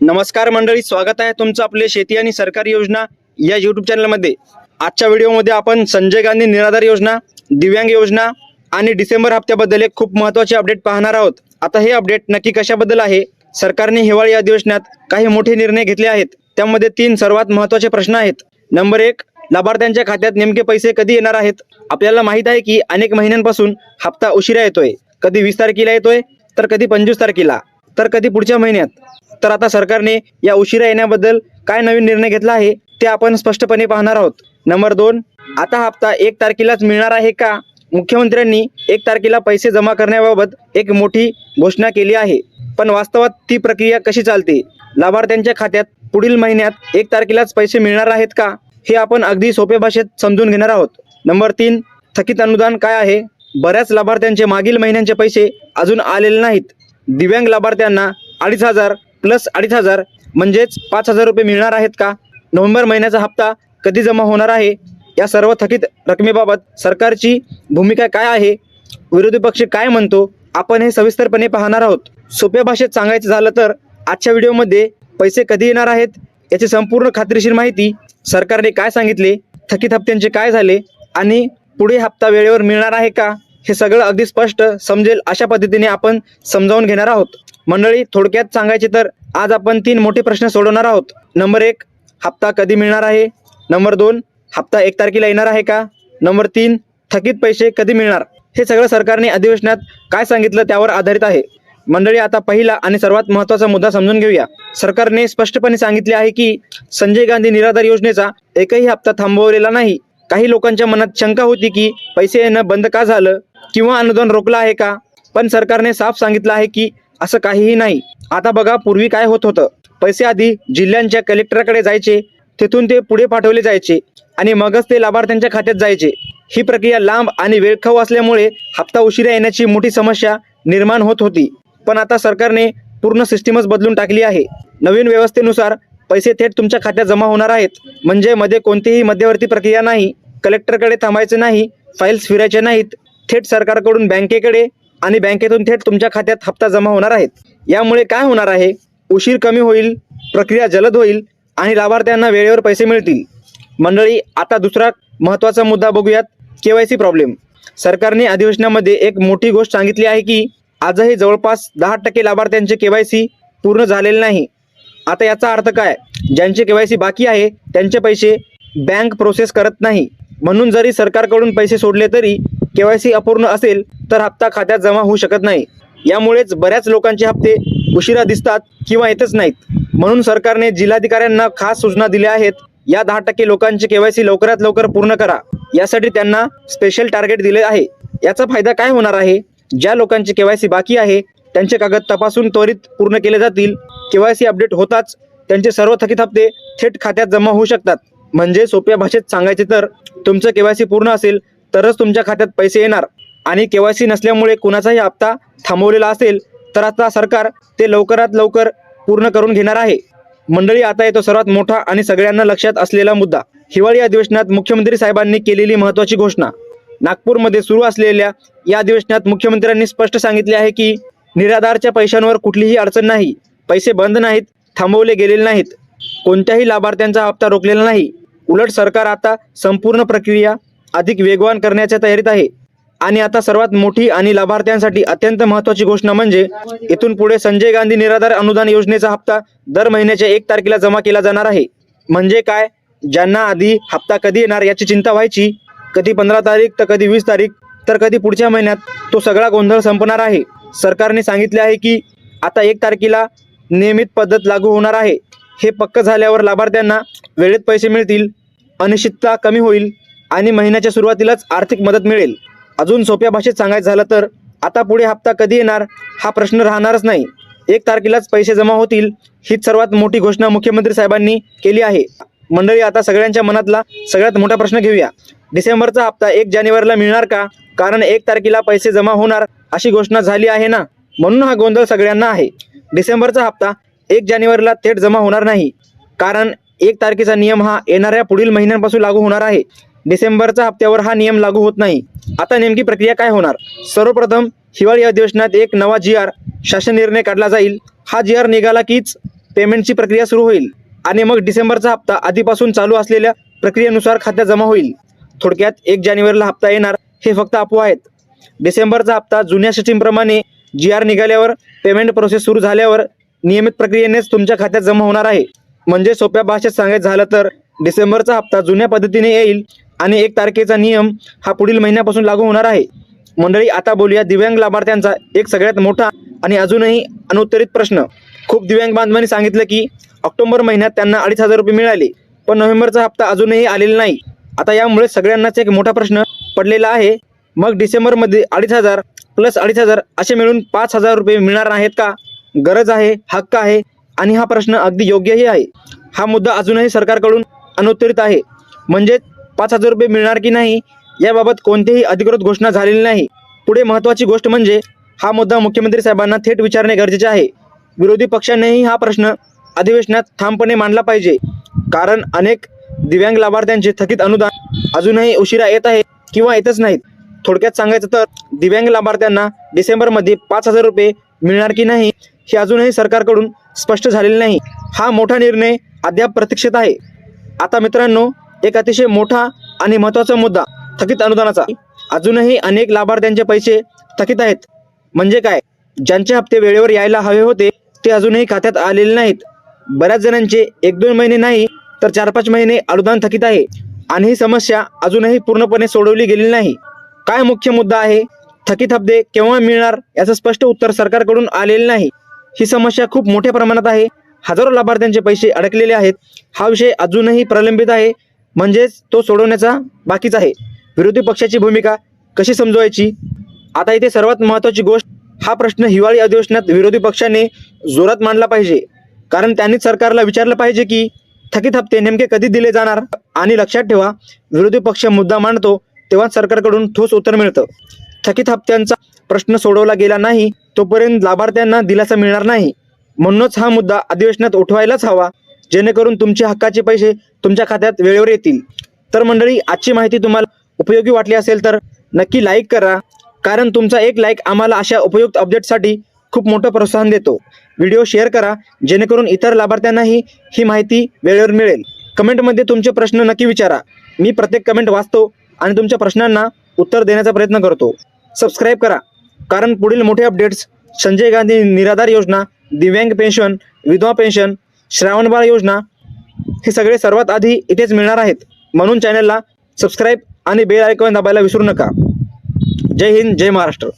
नमस्कार मंडळी स्वागत आहे तुमचं आपले शेती आणि सरकारी योजना या यूट्यूब चॅनलमध्ये आजच्या व्हिडिओमध्ये आपण संजय गांधी निराधार योजना दिव्यांग योजना आणि डिसेंबर हप्त्याबद्दल एक खूप महत्त्वाचे अपडेट पाहणार आहोत. आता हे अपडेट नक्की कशाबद्दल आहे? सरकारने हिवाळी अधिवेशनात काही मोठे निर्णय घेतले आहेत. त्यामध्ये तीन सर्वात महत्त्वाचे प्रश्न आहेत. नंबर एक लाभार्थ्यांच्या खात्यात नेमके पैसे कधी येणार आहेत? आपल्याला माहीत आहे की अनेक महिन्यांपासून हप्ता उशिरा येतोय. कधी वीस तारखेला येतोय तर कधी पंचवीस तारखेला. तर कधी पुढच्या महिन्यात? तर आता सरकारने या उशिरा येण्याबद्दल काय नवीन निर्णय घेतला आहे ते आपण स्पष्टपणे पाहणार आहोत. नंबर दोन आता हप्ता एक तारखेलाच मिळणार आहे का? मुख्यमंत्र्यांनी एक तारखेला पैसे जमा करण्याबाबत एक मोठी घोषणा केली आहे. पण वास्तवात ती प्रक्रिया कशी चालते? लाभार्थ्यांच्या खात्यात पुढील महिन्यात एक तारखेलाच पैसे मिळणार आहेत का? हे आपण अगदी सोप्या भाषेत समजून घेणार आहोत. नंबर तीन थकीत अनुदान काय आहे? बऱ्याच लाभार्थ्यांचे मागील महिन्यांचे पैसे अजून आलेले नाहीत. दिव्यांग लाभार्थ्यांना अडीच हजार प्लस अडीच हजार म्हणजेच पाच हजार रुपये मिळणार आहेत का? नोव्हेंबर महिन्याचा हप्ता कधी जमा होणार आहे? या सर्व थकीत रकमेबाबत सरकारची भूमिका काय आहे? विरोधी पक्ष काय म्हणतो? आपण हे सविस्तरपणे पाहणार आहोत. सोप्या भाषेत सांगायचं झालं तर आजच्या व्हिडिओमध्ये पैसे कधी येणार आहेत याची संपूर्ण खात्रीशीर माहिती सरकारने काय सांगितले? थकीत हप्त्यांचे काय झाले? आणि पुढे हप्ता वेळेवर मिळणार आहे का? हे सगळं अगदी स्पष्ट समजेल अशा पद्धतीने आपण समजावून घेणार आहोत. मंडळी थोडक्यात सांगायचे तर आज आपण तीन मोठे प्रश्न सोडवणार आहोत. नंबर एक हप्ता कधी मिळणार आहे? नंबर दोन हप्ता एक तारखेला येणार आहे का? नंबर तीन थकीत पैसे कधी मिळणार? हे सगळं सरकारने अधिवेशनात काय सांगितलं त्यावर आधारित आहे. मंडळी आता पहिला आणि सर्वात महत्त्वाचा मुद्दा समजून घेऊया. सरकारने स्पष्टपणे सांगितले आहे की संजय गांधी निराधार योजनेचा एकही हप्ता थांबवलेला नाही. काही लोकांच्या मनात शंका होती की पैसे येणं बंद का झालं? किंवा अनुदान रोखलं आहे का? पण सरकारने साफ सांगितलं आहे की असं काहीही नाही. आता बघा पूर्वी काय होत होतं? पैसे आधी जिल्ह्यांच्या कलेक्टरकडे जायचे तिथून ते पुढे पाठवले जायचे आणि मगच ते लाभार्थ्यांच्या खात्यात जायचे. ही प्रक्रिया लांब आणि वेळखाऊ असल्यामुळे हप्ता उशिरा येण्याची मोठी समस्या निर्माण होत होती. पण आता सरकारने पूर्ण सिस्टीमच बदलून टाकली आहे. नवीन व्यवस्थेनुसार पैसे थेट तुमच्या खात्यात जमा होणार आहेत. म्हणजे मध्ये कोणतीही मध्यवर्ती प्रक्रिया नाही. कलेक्टरकडे थांबायचे नाही. फाईल्स फिरायचे नाहीत. थेट सरकारकडून बँकेकडे आणि बँकेतून थेट तुमच्या खात्यात हप्ता जमा होणार आहेत. यामुळे काय होणार आहे? उशीर कमी होईल प्रक्रिया जलद होईल आणि लाभार्थ्यांना वेळेवर पैसे मिळतील. मंडळी आता दुसरा महत्त्वाचा मुद्दा बघूयात के वाय सी प्रॉब्लेम सरकारने अधिवेशनामध्ये एक मोठी गोष्ट सांगितली आहे की आजही जवळपास दहा टक्के लाभार्थ्यांचे के वाय सी पूर्ण झालेले नाही. आता याचा अर्थ काय? ज्यांचे के वाय सी बाकी आहे त्यांचे पैसे बँक प्रोसेस करत नाही. म्हणून जरी सरकारकडून पैसे सोडले तरी के वाय सी अपूर्ण असेल तर हप्ता खात्यात जमा होऊ शकत नाही. यामुळेच बऱ्याच लोकांचे हप्ते उशिरा दिसतात किंवा येतच नाहीत. म्हणून सरकारने जिल्हाधिकाऱ्यांना खास सूचना दिल्या आहेत. या दहा टक्के लोकांचे केवायसी लवकरात लवकर पूर्ण करा. यासाठी त्यांना स्पेशल टार्गेट दिले आहे. याचा फायदा काय होणार आहे? ज्या लोकांची केवायसी बाकी आहे त्यांचे कागद तपासून त्वरित पूर्ण केले जातील. केवायसी अपडेट होताच त्यांचे सर्व थकीत हप्ते थेट खात्यात जमा होऊ शकतात. म्हणजे सोप्या भाषेत सांगायचे तर तुमचं केवायसी पूर्ण असेल तरच तुमच्या खात्यात पैसे येणार. आणि केवायसी नसल्यामुळे कुणाचाही हप्ता थांबवलेला असेल तर आता सरकार ते लवकरात लवकर पूर्ण करून घेणार आहे. मंडळी आता येतो सर्वात मोठा आणि सगळ्यांना लक्षात असलेला मुद्दा. हिवाळी अधिवेशनात मुख्यमंत्री साहेबांनी केलेली महत्त्वाची घोषणा. नागपूरमध्ये सुरू असलेल्या या अधिवेशनात मुख्यमंत्र्यांनी स्पष्ट सांगितले आहे की निराधारच्या पैशांवर कुठलीही अडचण नाही. पैसे बंद नाहीत थांबवले गेलेले नाहीत. कोणत्याही लाभार्थ्यांचा हप्ता रोखलेला नाही. उलट सरकार आता संपूर्ण प्रक्रिया अधिक वेगवान करण्याच्या तयारीत आहे. आणि आता सर्वात मोठी आणि लाभार्थ्यांसाठी अत्यंत महत्त्वाची घोषणा म्हणजे इथून पुढे संजय गांधी निराधार अनुदान योजनेचा हप्ता दर महिन्याच्या एक तारखेला जमा केला जाणार आहे. म्हणजे काय? ज्यांना आधी हप्ता कधी येणार याची चिंता व्हायची कधी पंधरा तारीख तर कधी वीस तारीख तर कधी पुढच्या महिन्यात तो सगळा गोंधळ संपणार आहे. सरकारने सांगितले आहे की आता एक तारखेला नियमित पद्धत लागू होणार आहे. हे पक्क झाल्यावर लाभार्थ्यांना वेळेत पैसे मिळतील अनिश्चितता कमी होईल आणि महिन्याच्या सुरुवातीलाच आर्थिक मदत मिळेल. अजून सोप्या भाषेत सांगायचं झालं तर आता पुढे हप्ता कधी येणार हा प्रश्न राहणारच नाही. एक तारखेलाच पैसे जमा होतील हीच सर्वात मोठी घोषणा मुख्यमंत्री साहेबांनी केली आहे. मंडळी आता सगळ्यांच्या मनातला सगळ्यात मोठा प्रश्न घेऊया. डिसेंबरचा हप्ता एक जानेवारीला मिळणार का? कारण एक तारखेला पैसे जमा होणार अशी घोषणा झाली आहे ना? म्हणून हा गोंधळ सगळ्यांना आहे. डिसेंबरचा हप्ता एक जानेवारीला थेट जमा होणार नाही. कारण एक तारखेचा नियम हा येणाऱ्या पुढील महिन्यांपासून लागू होणार आहे. डिसेंबरच्या हप्त्यावर हा नियम लागू होत नाही. आता नेमकी प्रक्रिया काय होणार? सर्वप्रथम हिवाळी अधिवेशनात एक नवा जी आर शासन निर्णय काढला जाईल. हा जी आर निघाला कीच पेमेंटची प्रक्रिया सुरू होईल आणि मग डिसेंबरचा हप्ता आधीपासून चालू असलेल्या प्रक्रियेनुसार खात्यात जमा होईल. थोडक्यात एक जानेवारीला हप्ता येणार हे फक्त अफवा आहेत. डिसेंबरचा हप्ता जुन्या सिस्टीमप्रमाणे जी आर निघाल्यावर पेमेंट प्रोसेस सुरू झाल्यावर नियमित प्रक्रियेनेच तुमच्या खात्यात जमा होणार आहे. म्हणजे सोप्या भाषेत सांगायचं झालं तर डिसेंबरचा हप्ता जुन्या पद्धतीने येईल. आणि एक तारखेचा नियम हा पुढील महिन्यापासून लागू होणार आहे. मंडळी आता बोलूया दिव्यांग लाभार्थ्यांचा एक सगळ्यात मोठा आणि अजूनही अनुत्तरित प्रश्न. खूप दिव्यांग बांधवांनी सांगितलं की ऑक्टोबर महिन्यात त्यांना अडीच हजार रुपये मिळाले पण नोव्हेंबरचा हप्ता अजूनही आलेला नाही. आता यामुळे सगळ्यांनाच एक मोठा प्रश्न पडलेला आहे. मग डिसेंबरमध्ये अडीच हजार प्लस अडीच हजार असे मिळून पाच हजार रुपये मिळणार आहेत का? गरज आहे हक्क आहे आणि हा प्रश्न अगदी योग्यही आहे. हा मुद्दा अजूनही सरकारकडून अनुत्तरित आहे. म्हणजेच पाच हजार रुपये मिळणार की नाही याबाबत कोणतीही अधिकृत घोषणा झालेली नाही. पुढे महत्त्वाची गोष्ट म्हणजे हा मुद्दा मुख्यमंत्री साहेबांना थेट विचारणे गरजेचे आहे. विरोधी पक्षांनीही हा प्रश्न अधिवेशनात ठामपणे मांडला पाहिजे. कारण अनेक दिव्यांग लाभार्थ्यांचे थकीत अनुदान अजूनही उशिरा येत आहे किंवा येतच नाहीत. थोडक्यात सांगायचं तर दिव्यांग लाभार्थ्यांना डिसेंबरमध्ये पाच हजार रुपये मिळणार की नाही हे अजूनही सरकारकडून स्पष्ट झालेले नाही. हा मोठा निर्णय अद्याप प्रतीक्षित आहे. आता मित्रांनो एक अतिशय मोठा आणि महत्त्वाचा मुद्दा थकीत अनुदानाचा. अजूनही अनेक लाभार्थ्यांचे पैसे थकीत आहेत. म्हणजे काय? ज्यांचे हप्ते वेळेवर यायला हवे होते ते अजूनही खात्यात आलेले नाहीत. बऱ्याच जणांचे एक दोन महिने नाही तर चार पाच महिने अनुदान थकीत आहे. आणि ही समस्या अजूनही पूर्णपणे सोडवली गेलेली नाही. काय मुख्य मुद्दा आहे? थकीत हप्ते केव्हा मिळणार याचं स्पष्ट उत्तर सरकारकडून आलेले नाही. ही समस्या खूप मोठ्या प्रमाणात आहे. हजारो लाभार्थ्यांचे पैसे अडकलेले आहेत. हा विषय अजूनही प्रलंबित आहे. म्हणजेच तो सोडवण्याचा बाकीच आहे. विरोधी पक्षाची भूमिका कशी समजवायची? आता इथे सर्वात महत्त्वाची गोष्ट हा प्रश्न हिवाळी अधिवेशनात विरोधी पक्षाने जोरात मांडला पाहिजे. कारण त्यांनीच सरकारला विचारलं पाहिजे की थकीत हप्ते नेमके कधी दिले जाणार? आणि लक्षात ठेवा विरोधी पक्ष मुद्दा मांडतो तेव्हा सरकारकडून ठोस उत्तर मिळतं. थकीत हप्त्यांचा प्रश्न सोडवला गेला नाही तोपर्यंत लाभार्थ्यांना दिलासा मिळणार नाही. म्हणूनच हा मुद्दा अधिवेशनात उठवायलाच हवा. जेणेकरून तुमचे हक्काचे पैसे तुमच्या खात्यात वेळेवर येतील. तर मंडळी आजची माहिती तुम्हाला उपयोगी वाटली असेल तर नक्की लाईक करा. कारण तुमचा एक लाईक आम्हाला अशा उपयुक्त अपडेटसाठी खूप मोठं प्रोत्साहन देतो. व्हिडिओ शेअर करा. जेणेकरून इतर लाभार्थ्यांनाही ही माहिती वेळेवर मिळेल. कमेंटमध्ये तुमचे प्रश्न नक्की विचारा. मी प्रत्येक कमेंट वाचतो आणि तुमच्या प्रश्नांना उत्तर देण्याचा प्रयत्न करतो. सबस्क्राईब करा. कारण पुढील मोठे अपडेट्स संजय गांधी निराधार योजना दिव्यांग पेन्शन विधवा पेन्शन श्रावणबाळ योजना हे सगळे सर्वात आधी इथेच मिळणार आहेत. म्हणून चॅनलला सबस्क्राईब आणि बेल आयकॉन दाबायला विसरू नका. जय हिंद जय महाराष्ट्र.